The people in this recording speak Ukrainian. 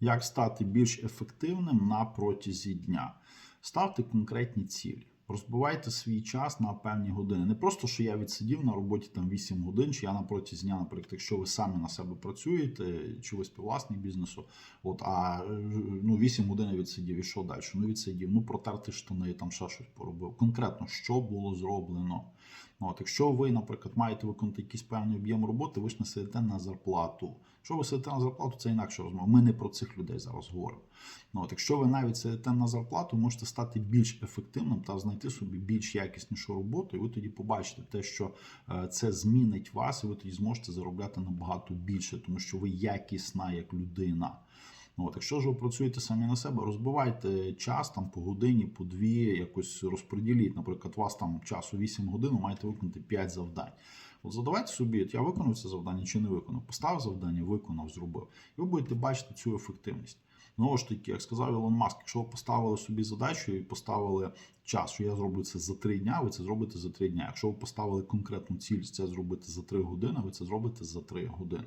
Як стати більш ефективним на протязі дня? Ставте конкретні цілі. Розбивайте свій час на певні години. Не просто, що я відсидів на роботі там 8 годин, чи я на протязі дня, наприклад, якщо ви самі на себе працюєте, чи ви співвласник бізнесу, от, а ну, 8 годин відсидів, і що далі? Ну, відсидів, ну протерти штани, там ще щось поробив. Конкретно, що було зроблено. Ну, От, якщо ви, наприклад, маєте виконати якийсь певний об'єм роботи, ви ж не сидите на зарплату. Якщо ви сидите на зарплату, це інакше розмова. Ми не про цих людей зараз говоримо. Ну, от, якщо ви навіть сидите на зарплату, можете стати більш ефективним та знайти собі більш якіснішу роботу, і ви тоді побачите те, що е, це змінить вас, і ви тоді зможете заробляти набагато більше, тому що ви якісна як людина. От, якщо ж ви працюєте самі на себе, розбивайте час там по годині, по дві, якось розподіліть. Наприклад, у вас там часу 8 годин, маєте виконати 5 завдань. От задавайте собі, от я виконав це завдання чи не виконав. Поставив завдання, виконав, зробив. І ви будете бачити цю ефективність. Знову ж таки, як сказав Ілон Маск, якщо ви поставили собі задачу і поставили час, що я зроблю це за три дня, ви це зробите за три дня. Якщо ви поставили конкретну ціль це зробити за три години, ви це зробите за три години.